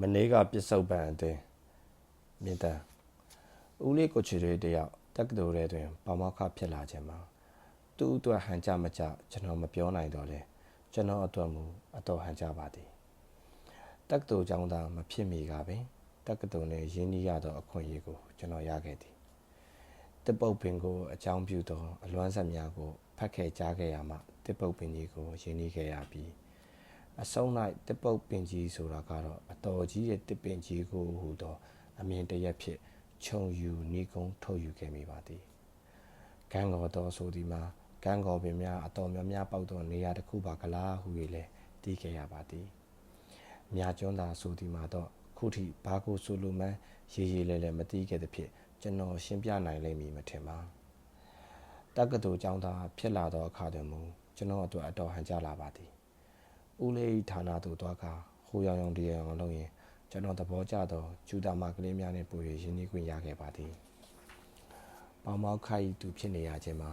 မနေ့ကပစ္စုပန်အတင်းမြင့်တန်ဦးလေးကိုချီတွေတယောက်တက္ကသိုလ်ထဲတွင်ပါမောက္ခဖြစ်လာခြင်းမှာသူ့အတွက်ဟန်ကြမကြကျွန်တော်မပြောနိုင်တော့လေကျွန်တော်အတွက်မူအတော်ဟန်ကြပါသည်တက္ကသိုလ်ကျောင်းသားမဖြစ်မီကပင်တက္ကသိုလ်နှင့်ရင်းနှီးရသောအခွင့်အရေးကိုကျွန်တော်ရခဲ့သည်တစ်ပုတ်ပင်ကိုအကြောင်းပြုသောအလွမ်းဆက်များကိုဖတ်ခဲ့ကြားခဲ့ရမှတစ်ပုတ်ပင်ကြီးကိုရင်းနှီးခဲ့ရပြီး အဆုံး၌တစ်ပုတ်ပင်ကြီးဆိုတာကတော့အတော်ကြီးရဲ့တစ်ပင်ကြီးကိုဟူသောအမြင်တရက်ဖြင့်ခြုံယူနီးကုန်းထုတ်ယူခဲ့မိပါသည်ကံကောတော်ဆိုဒီမှာကံကောပင်များအတော်များများပေါက်သောနေရာတစ်ခုပါကလားဟူ၍လည်းတီးခဲ့ရပါသည်မြာကျွန်းသာဆိုဒီမှာတော့ခုထိဘာကိုဆိုလိုမှန်းရေးရေးလဲလဲမတီးခဲ့သဖြင့်ကျွန်တော်ရှင်းပြနိုင်လိမ့်မည်မထင်ပါတက္ကသိုလ်ကျောင်းသားဖြစ်လာသောအခါတွင်မူကျွန်တော်အတွက်အတော်ဟန်ကြလာပါသည် ဦးလေးဌာနသို့တွားကာဟိုရောင်ရောင်ဒီရောင်ရောင်လုပ်ရင်ကျွန်တော်သဘောကျသောကျူတာမကလေးများနှင့်ပို၍ရင်းနှီးခွင့်ရခဲ့ပါသည်ပေါမောက်ခိုက်သူဖြစ်နေရခြင်းမှာ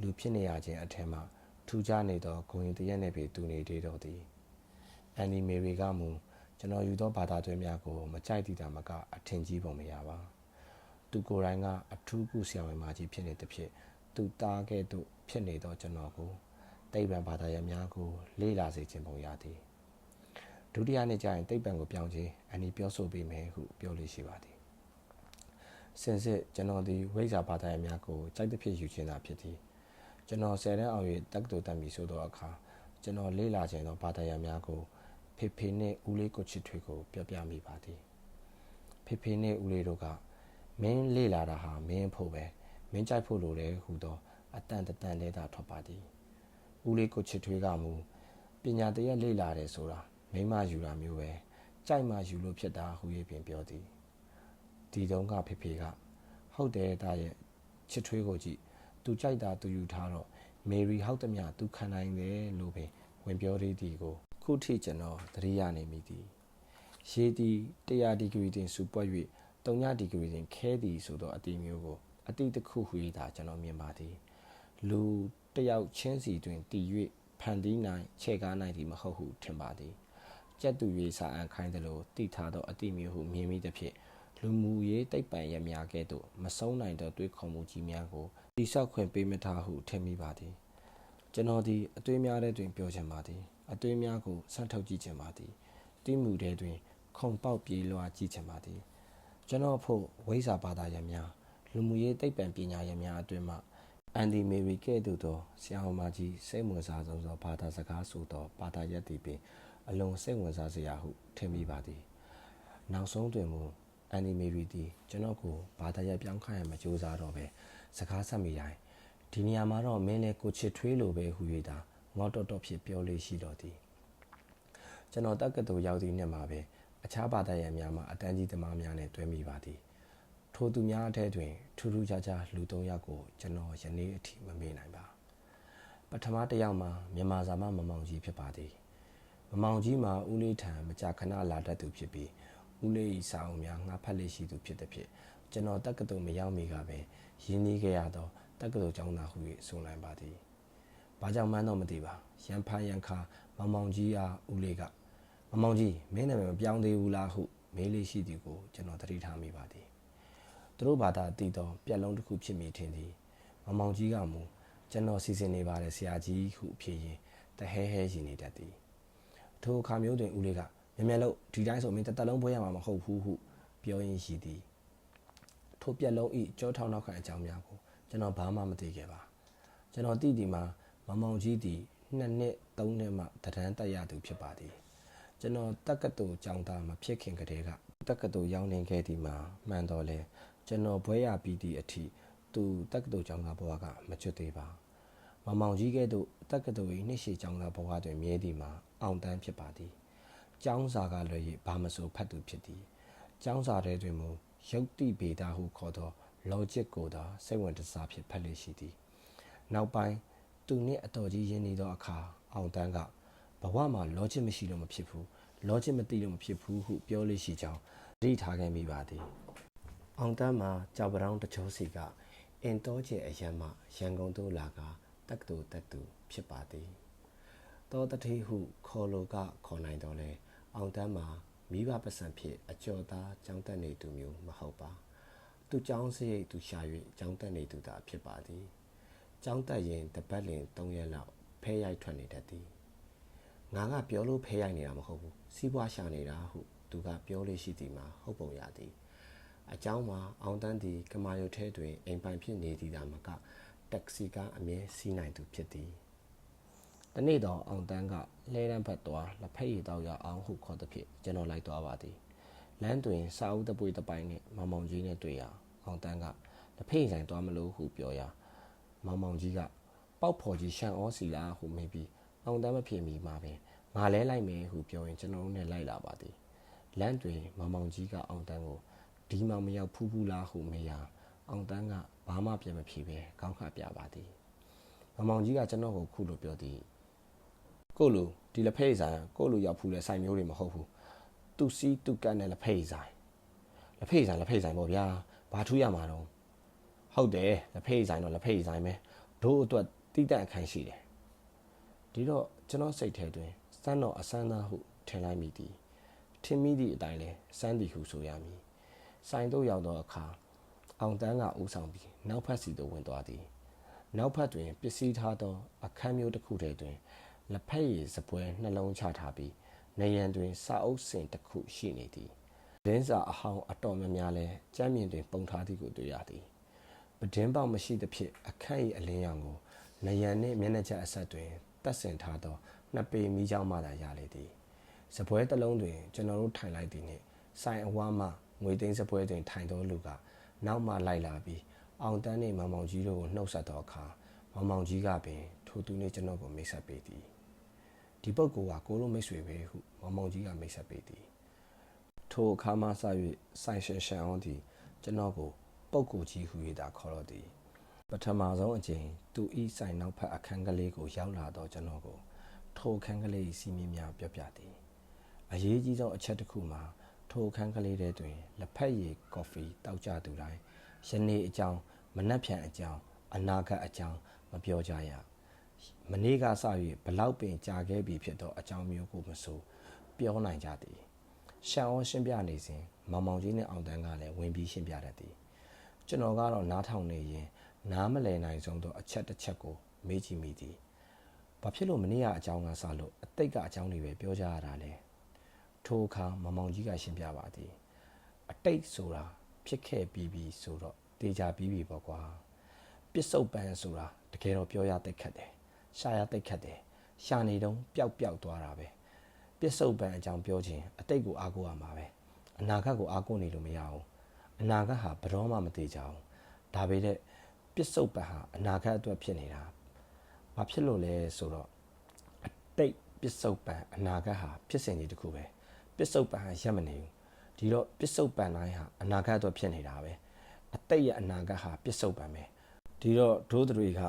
လူဖြစ်နေရခြင်းအထက်မှထူးခြားနေသောဂုဏ်ရင်တရက်နှင့်ပေတူနေသေးတော်သည်အန်နီမေရီကမူကျွန်တော်ယူသောဘာသာတွဲများကိုမကြိုက်သည့်တာမကအထင်ကြီးပုံမရပါသူကိုယ်တိုင်ကအထူးကုဆရာဝန်မကြီးဖြစ်နေသဖြင့်သူတားကဲ့သို့ဖြစ်နေသောကျွန်တော်ကို တိဗ္ဗံဘာသာရပ်များကိုလေ့လာစေခြင်းပုံရသည်ဒုတိယနေ့ကျရင်တိဗ္ဗံကိုပြောင်းခြင်းအန်ဒီပြောဆိုပေးမယ်ဟုပြောလို့ရှိပါသည်စင်စစ်ကျွန်တော်သည်ဝိဇ္ဇာဘာသာရပ်များကိုကြိုက်သဖြင့်ယူခြင်းသာဖြစ်သည်ကျွန်တော်ဆယ်တန်းအောင်၍တက္ကသိုလ်တက်မည်ဆိုသောအခါကျွန်တော်လေ့လာခြင်းသောဘာသာရပ်များကိုဖေဖေနှင့်ဦးလေးကိုချစ်ထွေကိုပြောပြမိပါသည်ဖေဖေနှင့်ဦးလေးတို့ကမင်းလေ့လာတာဟာမင်းဖို့ပဲမင်းကြိုက်ဖို့လိုတယ်ဟူသောအတန်တန်လေးသာထွက်ပါသည် ဦးလေးကိုချစ်ထွေကမူပညာတရက်လေ့လာတယ်ဆိုတာမိမယူတာမျိုးပဲကြိုက်မှယူလို့ဖြစ်တာဟူ၍ပြင်ပြောသည်ဒီတုန်းကဖေဖေကဟုတ်တယ်တာရဲ့ချစ်ထွေးကိုကြည့်သူကြိုက်တာသူယူထားတော့မေရီဟောက်တမျှသူခံနိုင်တယ်လို့ပင်ဝင်ပြောသေးသည်ကိုခုထိကျွန်တော်သတိရနေမိသည်ရေတီ100ဒီဂရီတင်စူပွက်၍3ဒီဂရီတင်ခဲသည်ဆိုသောအတိမျိုးကိုအတိတစ်ခုဟူ၍သာကျွန်တော်မြင်ပါသည် လူတယောက်ချင်းစီတွင်တည်၍ဖန်တီးနိုင်ချဲ့ကားနိုင်သည်မဟုတ်ဟုထင်ပါသည်ကြက်သူ၍စာအန်ခိုင်းသလိုတိထားသောအတိမျိုးဟုမြင်မိသဖြင့်လူမှုရေးတိတ်ပံရများကဲ့သို့မဆုံးနိုင်သောတွေးခေါ်မှုကြီးများကိုတိဆောက်ခွင့်ပေးမထားဟုထင်မိပါသည်ကျွန်တော်သည်အတွေးများတဲ့တွင်ပြောချင်ပါသည်အတွေးများကိုဆန့်ထုတ်ကြည့်ချင်ပါသည်တိမှုတဲ့တွင် ခုံပေါက်ပြေးလွှားကြည့်ချင်ပါသည်ကျွန်တော်ဖို့ဝိဇ္ဇာဘာသာရများလူမှုရေးတိတ်ပံပညာရများအတွင်မှ အန်ဒီမေရီကဲ့သို့သောဆရာမကြီးစိတ်ဝင်စားဆုံးသောဘာသာစကားဆိုသောဘာသာရပ်သည်ပင် အလွန်စိတ်ဝင်စားစရာဟုထင်မိပါသည်နောက်ဆုံးတွင်မူအန်ဒီမေရီသည်ကျွန်တော်ကိုဘာသာရပ်ပြောင်းခိုင်းရမကြိုးစားတော့ပဲစကားဆက်မိတိုင်းဒီနေရာမှာတော့မင်းလည်းကိုချစ်ထွေးလိုပဲဟူ၍သာငေါတော့တော့ဖြစ်ပြောလေးရှိတော်သည်ကျွန်တော်တက္ကသိုလ်ရောက်သည့်နှစ်မှာပဲအခြားဘာသာရပ်များမှာအတန်းကြီးသမားများနဲ့တွဲမိပါသည်ထိုသူများအထက်တွင် ထူးထူးခြားခြားလူ၃ယောက်ကိုကျွန်တော်ယနေ့အထိမမေ့နိုင်ပါပထမတစ်ယောက်မှာမြန်မာစာမမမောင်ကြီးဖြစ်ပါသည်မမောင်ကြီးမှာဦးလေးထံမကြာခဏလာတတ်သူဖြစ်ပြီးဦးလေးဤစာအုပ်များငါဖတ်လေရှိသူဖြစ်သည်ဖြင့်ကျွန်တော်တက္ကသိုလ်မရောက်မီကပဲရင်းနှီးခဲ့ရသောတက္ကသိုလ်ကျောင်းသားဟု၍ဆိုနိုင်ပါသည်။ဘာကြောင့်မှန်းတော့မသိပါ။ရန်ဖာရန်ခါမမောင်ကြီးအားဦးလေးကမမောင်ကြီးမင်းနာမည်မပြောင်းသေးဘူးလားဟုမေးလေးရှိသည်ကိုကျွန်တော်သတိထားမိပါသည်။ သူတို့ဘာသာတည်သောပြက်လုံးတစ်ခုဖြစ်မိထင်သည်။မမောင်ကြီးကမူကျွန်တော်စီစဉ်နေပါတယ်ဆရာကြီးဟုဖြေရင်တဟဲဟဲရှင်နေတတ်သည်။ထိုအခါမျိုးတွင်ဦးလေးကမြင်မြင်လို့ဒီတိုင်းဆိုမင်းတသက်လုံးပွဲရမှာမဟုတ်ဘူးဟုပြောရင်းရှိသည်။ထိုပြက်လုံးဤကြောထောင်းနောက်ခံအကြောင်းများကိုကျွန်တော်ဘာမှမသိခဲ့ပါ။ကျွန်တော်တည်ဒီမှာမမောင်ကြီးသည်နှစ်နှစ်သုံးနှစ်မှတဒန်းတက်ရသူဖြစ်ပါသည်။ကျွန်တော်တက္ကသိုလ်ကျောင်းသားမဖြစ်ခင်ကတည်းကတက္ကသိုလ်ရောက်နေခဲ့သည်မှာမှန်တော်လဲ ကျွန်တော်ဘွဲရပြီးသည့်အထိသူတက္ကသိုလ်ကျောင်းသားဘဝကမချွတ်သေးပါမမောင်ကြီးကဲ့သို့တက္ကသိုလ်၏နှစ်ရှည်ကျောင်းသားဘဝတွင်မြဲသည်မှာအောင်တန်းဖြစ်ပါသည်ကျောင်းစာကလွယ်၍ဘာမဆိုဖတ်သူဖြစ်သည်ကျောင်းစာထဲတွင်မူယုတ်တိဗေဒဟုခေါ်သော logic ကိုသာစိတ်ဝင်စားဖြင့်ဖတ်လေရှိသည်နောက်ပိုင်းသူနှင့်အတော်ကြီးရင်းနေသောအခါအောင်တန်းကဘဝမှာ logic မရှိလို့မဖြစ်ဘူး logic မသိလို့မဖြစ်ဘူးဟုပြောလေရှိကြောင်းသတိထားခဲ့မိပါသည် အောင်တန်းမှာကြောက်ပတောင်းတချိုးစီကအင်တော်ကျဲအရန်မှရန်ကုန်သို့လာကတက္ကသိုလ်တက်သူဖြစ်ပါသည်တောတထေးဟုခေါ်လိုကခေါ်နိုင်တော်လဲအောင်တန်းမှာမိဘပတ်စံဖြစ်အကျော်သားကြောင်းတက်နေသူမျိုးမဟုတ်ပါသူကြောင်းစရိတ်သူရှာ၍ကြောင်းတက်နေသူသာဖြစ်ပါသည်ကြောင်းတက်ရင်တပတ်လင်3ရက်လောက်ဖဲရိုက်ထွက်နေတတ်သည်ငါကပြောလို့ဖဲရိုက်နေတာမဟုတ်ဘူးစီးပွားရှာနေတာဟုသူကပြောလို့ရှိသည်မှာဟုတ်ပုံရသည် အเจ้าမှာအောင်တန်းသည်ကမာယုထဲတွင်အိမ်ပိုင်ဖြစ်နေသည်သာမကတက္ကစီကားအမြဲစီးနိုင်သူဖြစ်သည် တနေ့တော့အောင်တန်းကလဲတန်းဖက်သွားလက်ဖက်ရည်တောက်ရအောင်ဟုခေါ်သည်ဖြင့်ကျွန်တော်လိုက်သွားပါသည်လမ်းတွင်စာအုပ်တပွေတပိုင်းနှင့်မောင်မောင်ကြီးနဲ့တွေ့ရာအောင်တန်းကလက်ဖက်ရည်ဆိုင်သွားမလို့ဟုပြောရာမောင်မောင်ကြီးကပေါက်ဖော်ကြီးရှန်ဩစီလာဟုမေးပြီးအောင်တန်းမဖြစ်မီမှာပင်ငါလဲလိုက်မယ်ဟုပြောရင်ကျွန်တော်တို့နဲ့လိုက်လာပါသည်လမ်းတွင်မောင်မောင်ကြီးကအောင်တန်းကို ဒီမောင်မရောက်ဖူးဖူးလားဟုမေးရာအောင်တန်းကဘာမှပြန်မဖြေပဲခေါင်းခါပြပါသည်မောင်မောင်ကြီးကကျွန်တော်ကိုခုလိုပြောသည်ကိုလူဒီလက်ဖက်ရည်ဆိုင်ကိုလူရောက်ဖူးတဲ့ဆိုင်မျိုးတွေမဟုတ်ဘူးသူစီးသူကတ်နဲ့လက်ဖက်ရည်ဆိုင်လက်ဖက်ရည်ဆိုင်လက်ဖက်ရည်ဆိုင်ပေါ့ဗျာဘာထူးရမှာတော့ဟုတ်တယ်လက်ဖက်ရည်ဆိုင်တော့လက်ဖက်ရည်ဆိုင်ပဲတို့အတွက်တိတန့်အခန်းရှိတယ်ဒီတော့ကျွန်တော်စိတ်ထဲတွင်စမ်းတော့အစမ်းသားဟုထင်လိုက်မိသည်ထင်မိသည့်အတိုင်းလဲစမ်းသည်ဟုဆိုရမည် ဆိုင်တို့ရောက်သောအခါအောင်တန်းကဦးဆောင်ပြီးနောက်ဖက်စီသို့ဝင်သွားသည်နောက်ဖက်တွင်ပစ္စည်းထားသော အခန်းမျိုးတစ်ခုထဲတွင်လက်ဖက်ရည်စပွဲနှလုံးချထားပြီးနေရန်တွင်စာအုပ်စင်တစ်ခုရှိနေသည်ဒင်းစာအဟောင်းအတော်များများလဲကျမ်းမြင်တွင်ပုံထားသည်ကိုတွေ့ရသည်ပဒင်းပေါက်မရှိသဖြင့်အခန်း၏အလင်းရောင်ကိုနေရန်နှင့်မျက်နှာချက်အဆက်တွင်တက်ဆင်ထားသောနှစ်ပေမီးချောင်းမှသာရလေသည်စပွဲတစ်လုံးတွင်ကျွန်တော်တို့ထိုင်လိုက်သည်နှင့်ဆိုင်အဝါမှ ငွေသိန်းစပွဲတွင်ထိုင်သောလူကနောက်မှလိုက်လာပြီးအောင်တန်းနှင့်မောင်မောင်ကြီးတို့ကိုနှုတ်ဆက်သောအခါမောင်မောင်ကြီးကပင်ထိုသူနှင့်ကျွန်တော်ကိုမိတ်ဆက်ပေးသည်ဒီပုဂ္ဂိုလ်ကကိုလိုမိတ်ဆွေပဲဟုမောင်မောင်ကြီးကမိတ်ဆက်ပေးသည်ထိုအခါမှစ၍ဆိုင်ရှင်ရှန်အောင်သည်ကျွန်တော်ကိုပုဂ္ဂိုလ်ကြီးဟု၍သာခေါ်တော်သည်ပထမဆုံးအကြိမ်သူဤဆိုင်နောက်ဖက်အခန်းကလေးကိုရောက်လာတော့ကျွန်တော်ကိုထိုအခန်းကလေး၏စီမင်းများပြောပြသည်အရေးကြီးဆုံးအချက်တစ်ခုမှာ ထိုအခန်းကလေးထဲတွင်လက်ဖက်ရည်ကော်ဖီတောက်ကြသူတိုင်းယနေ့အကြောင်းမနှက်ဖြန်အကြောင်းအနာဂတ်အကြောင်းမပြောကြရမနေ့ကစ၍ဘလောက်ပင်ကြာခဲ့ပြီဖြစ်သောအကြောင်းမျိုးကိုမဆိုပြောနိုင်ကြသည်ရှန်အောင်ရှင်းပြနေစဉ်မောင်မောင်ကြီးနဲ့အောင်တန်းကလည်းဝင်ပြီးရှင်းပြတတ်သည်ကျွန်တော်ကတော့နားထောင်နေရင်နားမလည်နိုင်ဆုံးသောအချက်တစ်ချက်ကိုမေးကြည့်မိသည်ဘာဖြစ်လို့မနေ့ကအကြောင်းကစလို့အတိတ်ကအကြောင်းတွေပဲပြောကြရတာလဲ ထိုအခါမမောင်ကြီးကရှင်းပြပါသည် အတိတ်ဆိုတာဖြစ်ခဲ့ပြီးပြီဆိုတော့တေချာပြီးပြီပေါ့ကွာပစ္စုပန်ဆိုတာတကယ်တော့ပြောရတိတ်ခတ်တယ်ရှာရတိတ်ခတ်တယ်ရှာနေတုံးပျောက်ပျောက်သွားတာပဲပစ္စုပန်အကြောင်းပြောခြင်းအတိတ်ကိုအားကိုးရမှာပဲအနာဂတ်ကိုအားကိုးနေလို့မရဘူးအနာဂတ်ဟာဘယ်တော့မှမသေးကြဘူးဒါပေမဲ့ပစ္စုပန်ဟာအနာဂတ်အတွက်ဖြစ်နေတာဘာဖြစ်လို့လဲဆိုတော့အတိတ်ပစ္စုပန်အနာဂတ်ဟာဖြစ်စဉ်ကြီးတစ်ခုပဲ ပစ္စုပန်ဟာရက်မနေဘူးဒီတော့ပစ္စုပန်တိုင်းဟာအနာဂတ်အတွက်ဖြစ်နေတာပဲအတိတ်ရဲ့အနာဂတ်ဟာပစ္စုပန်ပဲဒီတော့ဒိုးတွေက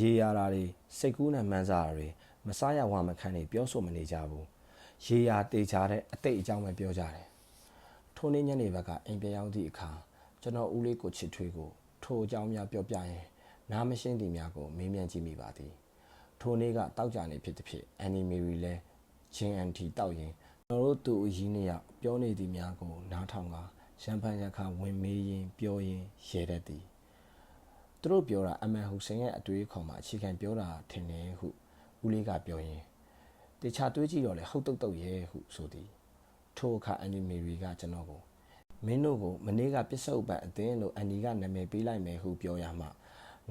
ရေရာတာတွေစိတ်ကူးနဲ့မှန်းစားတာတွေမစားရဝမခံနေပြောဆိုမနေကြဘူးရေရာတေချာတဲ့အတိတ်အကြောင်းပဲပြောကြတယ်ထိုနေ့ညနေဘက်ကအိမ်ပြန်ရောက်သည့်အခါကျွန်တော်ဦးလေးကိုချစ်ထွေးကိုထိုအကြောင်းများပြောပြရင်နားမရှင်းသည်များကိုမေးမြန်းကြည့်မိပါသည်ထိုနေ့ကတောက်ကြနေဖြစ်သည်ဖြစ်အန်နီမီရီလဲချင်းအန်တီတောက်ရင် ကျွန်တော်တို့သူအကြီးနေရပြောနေသည်များကိုနားထောင်ကရှမ်ပန်ရခဝင်မေးရင်ပြောရင်ရဲတတ်သည်သူတို့ပြောတာအမန်ဟူစိန်ရဲ့အတွေးခေါ်မှာအခြေခံပြောတာထင်တယ်ဟုဦးလေးကပြောရင်တခြားတွေးကြည့်တော့လေဟုတ်တုတ်တုတ်ရဲဟုဆိုသည်ထိုအခါအန်နီမီရီကကျွန်တော်ကိုမင်းတို့ကိုမနေ့ကပစ္စုပန်အသင်းလို့အန်နီကနာမည်ပေးလိုက်မယ်ဟုပြောရမှ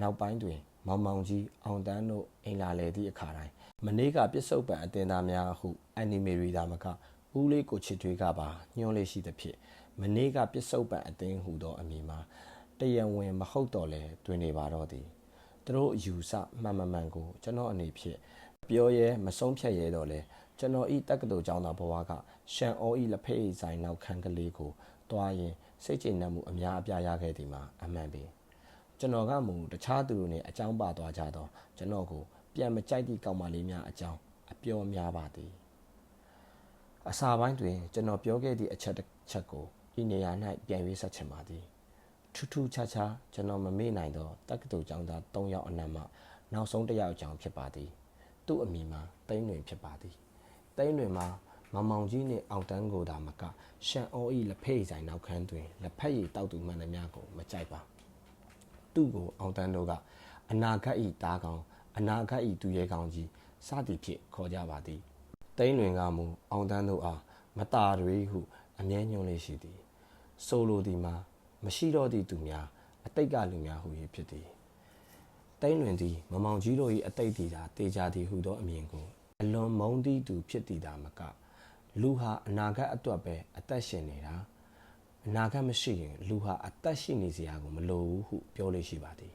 နောက်ပိုင်းတွင် မောင်မောင်ကြီးအောင်တန်းတို့အိမ်လာလေသည့်အခါတိုင်း မနေ့ကပစ္စုပန်အတင်သားများဟုအန်နီမေရီသာမကဦးလေးကိုချစ်တွေကပါညှိုးလေးရှိသဖြင့်မနေ့ကပစ္စုပန်အတင်ဟူသောအမည်မှာတရံဝင်မဟုတ်တော့လဲတွင်နေပါတော့သည်သူတို့အယူဆမှန်မှန်မှန်ကိုကျွန်တော်အနေဖြင့်ပြောရဲမဆုံးဖြတ်ရဲတော့လဲကျွန်တော်ဤတက္ကသိုလ်ကျောင်းသားဘဝကရှန်အောဤလက်ဖက်ရည်ဆိုင်နောက်ခန်းကလေးကိုတွားရင်စိတ်ကျေနပ်မှုအများအပြားရခဲ့သည်မှာအမှန်ပင်ကျွန်တော်ကမူတခြားသူတို့နဲ့အကြောင်းပါသွားကြတော့ကျွန်တော်ကို ပြန်မကြိုက်သည့်ကောင်မလေးများအကြောင်းအပြောများပါသည်အစာပိုင်းတွင်ကျွန်တော်ပြောခဲ့သည့်အချက်တစ်ချက်ကိုဒီနေရာ၌ပြန်၍ဆက်ချင်ပါသည်ထူးထူးခြားခြားကျွန်တော်မမေ့နိုင်သောတက္ကသိုလ်ကျောင်းသား၃ယောက်အနက်မှနောက်ဆုံးတစ်ယောက်အကြောင်းဖြစ်ပါသည်သူ့အမိမှာတိမ့်တွင်ဖြစ်ပါသည်တိမ့်တွင်မှာမင်မောင်ကြီးနှင့်အောင်တန်းကိုသာမကရှန်အောဤလက်ဖက်ရည်ဆိုင်နောက်ခန်းတွင်လက်ဖက်ရည်တောက်သူမှန်သမျှကိုမကြိုက်ပါသူ့ကိုအောင်တန်းတို့ကအနာဂတ်ဤတားကောင် အနာဂတ်ဤသူရဲကောင်ကြီးစသည်ဖြင့်ခေါ်ကြပါသည်တိမ့်လွင်ကမူအောင်တန်းတို့အားမตาတွေဟုအမြဲညွှန်းလေးရှိသည်ဆိုလိုသည်မှာမရှိတော့သည့်သူများအတိတ်ကလူများဟု၍ဖြစ်သည်တိမ့်လွင်သည်မမောင်ကြီးတို့၏အတိတ်တည်တာတေချာသည်ဟုသောအမြင်ကိုအလွန်မုန်းသည့်သူဖြစ်တည်တာမကလူဟာအနာဂတ်အတွက်ပဲအသက်ရှင်နေတာအနာဂတ်မရှိရင်လူဟာအသက်ရှိနေစရာကိုမလိုဘူးဟုပြောလို့ရှိပါသည်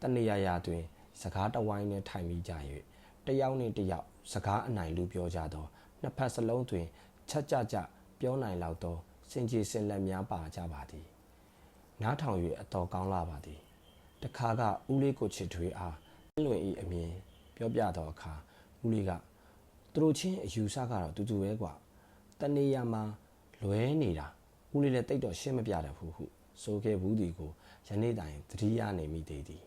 တနေရာရာတွင် စကားတဝိုင်းနဲ့ထိုင်မိကြ၍တယောက်နှင့်တယောက်စကားအနိုင်လူပြောကြသောနှစ်ဖက်စလုံးတွင်ချက်ကြကြပြောနိုင်လောက်သောစင်ကြီးစင်လက်များပါကြပါသည်နားထောင်၍အတော်ကောင်းလာပါသည်တခါကဦးလေးကိုချစ်ထွေးအားလွင်ဤအမြင်ပြောပြသောအခါဦးလေးကသူတို့ချင်းအယူဆကတော့တူတူပဲကွာတနေရာမှာလွဲနေတာဦးလေးလည်းတိတ်တော့ရှင်းမပြတတ်ဘူးဟုဆိုခဲ့ဘူးဒီကိုယနေ့တိုင်သတိရနေမိသေးသည်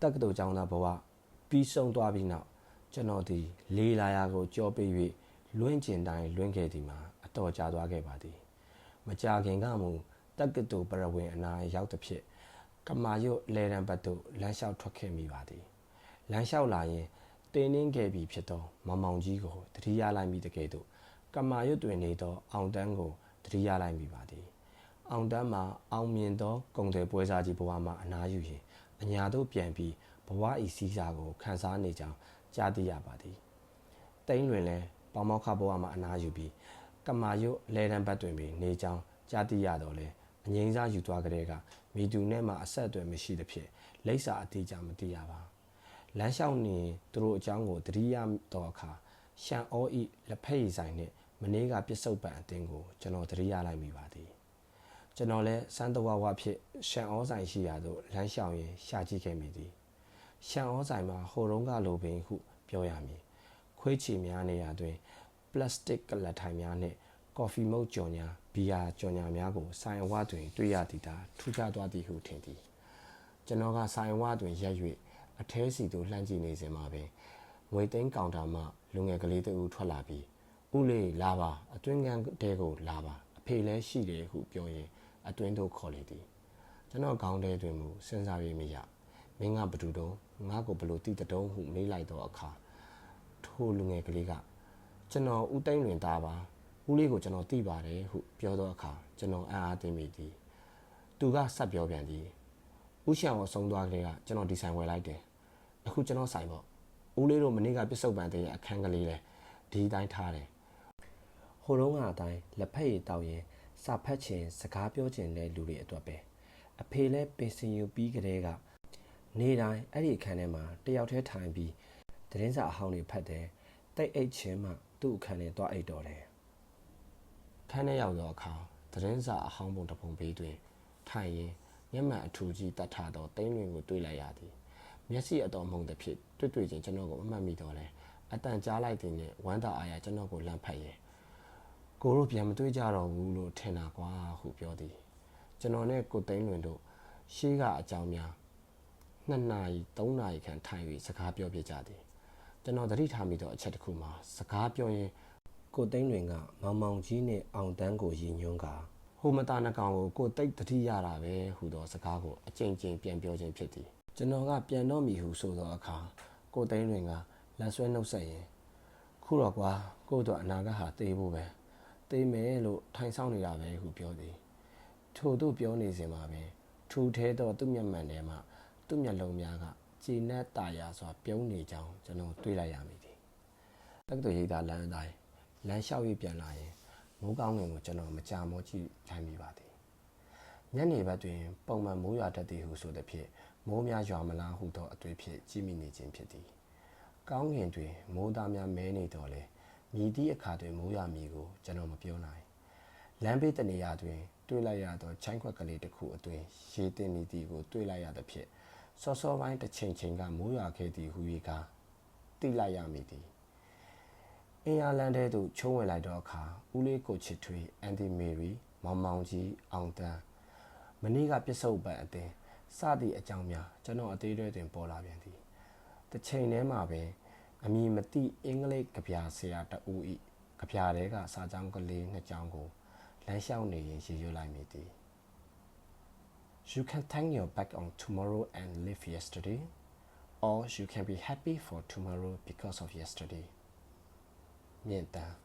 တက္ကသိုလ်ကျောင်းသားဘဝပြီးဆုံးသွားပြီးနောက်ကျွန်တော်ဒီလေးလာရာကိုကြောပေး၍လွင့်ကျင်တိုင်းလွင့်ခဲ့သည်မှာအတော်ကြာသွားခဲ့ပါသည်မကြာခင်ကမူတက္ကသိုလ်ပရဝင်းအနာရောက်သဖြင့်ကမာရွတ်လေရန်ဘတ်သို့လမ်းလျှောက်ထွက်ခဲ့မိပါသည်လမ်းလျှောက်လာရင်တင်းနှင်းခဲ့ပြီဖြစ်သောမင်မောင်ကြီးကိုတတိယလိုက်မိတကယ်သို့ကမာရွတ်တွင်နေသော အောင်တန်းကိုတတိယလိုက်မိပါသည်အောင်တန်းမှာအောင်မြင်သောဂုံတယ်ပွဲစားကြီးဘဝမှာအနားယူရင် အညာတို့ပြန်ပြီးဘဝဤစည်းစာကိုခန်းစားနေကြောင်းကြားသိရပါသည်။တိမ့်လွင်လဲပေါမောက်ခဘဝမှာအနားယူပြီးကမာယုတ်လဲတန်းဘတ်တွင်ပြီးနေကြောင်းကြားသိရတော့လဲအငိမ့်စားယူသွားကြတဲ့ကမိတူနဲ့မှအဆက်အသွယ်မရှိသဖြင့်လိပ်စာအတိအကျမသိရပါ။လမ်းလျှောက်နေသူတို့အကြောင်းကိုတတိယတော့အခါရှန်အောဤလက်ဖက်ရည်ဆိုင်နှင့်မနေ့ကပြစ်စုံပံအတင်းကိုကျွန်တော်တတိယလိုက်မိပါသည်။ ကျွန်တော်လည်းစမ်းတဝဝဖြစ်ရှန်ဩဆိုင်ရှိရာသို့လမ်းလျှောက်ရင်းရှာကြည့်ခဲ့မိသည်ရှန်ဩဆိုင်မှာဟိုတုန်းကလိုပင်ဟုပြောရမည်ခွေးချီများနေရာတွင်ပလတ်စတစ်ကလတ်ထိုင်များနှင့်ကော်ဖီမုတ်ကြော်ညာဘီယာကြော်ညာများကိုဆိုင်အဝတွင်တွေ့ရသည်သာထူးခြားသွားသည်ဟုထင်သည်ကျွန်တော်ကဆိုင်အဝတွင်ရက်၍အထဲစီသို့လှမ်းကြည့်နေစဉ်မှာပင်ငွေသိန်းကောင်တာမှလူငယ်ကလေးတစ်ဦးထွက်လာပြီးဥလေးလာပါအတွင်းကန်းတဲကိုလာပါအဖေလည်းရှိတယ်ဟုပြောရင် အတွင်းသို့ခေါ်လေသည်ကျွန်တော်ခေါင်းထဲတွင်မူစဉ်းစား၍မရမင်းကဘသူတုံးငါ့ကိုဘလို့တိတတုံးဟုမေးလိုက်တော့အခါထိုလူငယ်ကလေးကကျွန်တော်ဦးသိန်းလွင်သားပါဦးလေးကိုကျွန်တော်သိပါတယ်ဟုပြောတော့အခါကျွန်တော်အားအားသိမိသည်သူကဆက်ပြောပြန်သည်ဦးရှောင်ကိုဆုံးသွားကလေးကကျွန်တော်ဒီဆိုင်ဝယ်လိုက်တယ်အခုကျွန်တော်ဆိုင်ပေါ့ဦးလေးတို့မနေ့ကပြစ်စုံပန်တဲ့အခန်းကလေးလဲဒီတိုင်းထားတယ်ဟိုတုန်းကအတိုင်းလက်ဖက်ရည်တောက်ရင် စာဖတ်ခြင်းစကားပြောခြင်းလဲလူတွေအတွက်ပဲအဖေလဲပင်စင်ယူပြီးကလေးကနေတိုင်းအဲ့ဒီအခန်းထဲမှာတယောက်တည်းထိုင်ပြီးသတင်းစာအဟောင်းတွေဖတ်တယ်တိတ်အိတ်ချင်းမှသူ့အခန်းထဲသွားအိတ်တော်တယ်ခန်းထဲရောက်သောအခါသတင်းစာအဟောင်းပုံတစ်ပုံပေးတွင် ထိုင်ရင်မျက်မှန်အထူကြီးတတ်ထားသောတိမ့်ဝင်ကိုတွေ့လိုက်ရသည်မျက်စိအတော်မှုန်သဖြင့်တွေ့တွေ့ချင်းကျွန်တော်ကိုအမှတ်မိတော့လဲအတန်ကြားလိုက်တဲ့နဲ့ဝမ်းသာအားရကျွန်တော်ကိုလန့်ဖက်ရဲ့ ကိုတို့ပြန်မတွေ့ကြတော့ဘူးလို့ထင်တာကွာဟုပြောသည်ကျွန်တော်နဲ့ကိုသိန်းလွင်တို့ရှေးကအကြောင်းများ2နာရီ3နာရီခန့်ထိုင်၍စကားပြောပြကြသည်ကျွန်တော်သတိထားမိသောအချက်တစ်ခုမှာစကားပြောရင်ကိုသိန်းလွင်ကမောင်မောင်ကြီးနဲ့အောင်တန်းကိုရည်ညွှန်းကဟိုမတာနှကောင်ကိုကိုတိတ်သတိရတာပဲဟုသောစကားကိုအကြိမ်ကြိမ်ပြန်ပြောခြင်းဖြစ်သည်ကျွန်တော်ကပြန်တော့မီဟုဆိုသောအခါကိုသိန်းလွင်ကလက်ဆွဲနှုတ်ဆက်ရင်ခုတော့ကွာကို့အတွက်အနာဂတ်ဟာတေးဖို့ပဲ တေးမယ်လို့ထိုင်ဆောင်နေတာပဲဟုပြောသည်ထို့သူပြောနေစဉ်မှာပင်ထူထဲသောသူ့မျက်မှန်ထဲမှသူ့မျက်လုံးများကကြည်နက်တာယာစွာပြုံးနေကြောင်းကျွန်တော်တွေးလိုက်ရမိသည်တက္ကသိုလ်ရိပ်သာလမ်းအတိုင်းလမ်းလျှောက်၍ပြန်လာရင်မိုးကောင်းငင်ကိုကျွန်တော်မကြာမောကြည့်ထိုင်မိပါသည်ညနေဘက်တွင် ပုံမှန်မိုးရွာတတ်သည်ဟုဆိုသည်ဖြင့်မိုးများရွာမလားဟုသောအတွေ့ဖြင့်ကြည့်မိနေခြင်းဖြစ်သည်ကောင်းကင်တွင်မိုးသားများမဲနေတော့လေ မြည်သည့်အခါတွင်မိုးရမည်ကိုကျွန်တော်မပြောနိုင်လမ်းဘေးတနေရာတွင် တွေ့လိုက်ရသောချိုင်းခွက်ကလေးတစ်ခုအတွင်ရေတင်နေသည်ကိုတွေ့လိုက်ရသဖြင့်စောစောပိုင်းတစ်ချိန်ချိန်ကမိုးရွာခဲ့သည်ဟူ၍ကသိလိုက်ရမည်သည်အင်ယာလန်ထဲသို့ချုံးဝင်လိုက်သောအခါဦးလေးကိုချစ်ထွေးအန်တီမေရီမောင်မောင်ကြီးအောင်တန်းမနေ့ကပြစ်စုံပန်အသင်းစသည့်အကြောင်းများကျွန်တော်အသေးတွေတွင်ပေါ်လာပြန်သည်တစ်ချိန်တည်းမှာပဲ အမည်မသိအင်္ဂလိပ်ကဗျာဆရာတဦးဤကြပြားတဲကစာကြောင်းကလေးနှစ်ကြောင်းကိုလမ်းလျှောက်နေရင်ရေရွတ်လိုက်မိသည် You can turn your back on tomorrow and live yesterday or you can be happy for tomorrow because of yesterday မြင့်တမ်း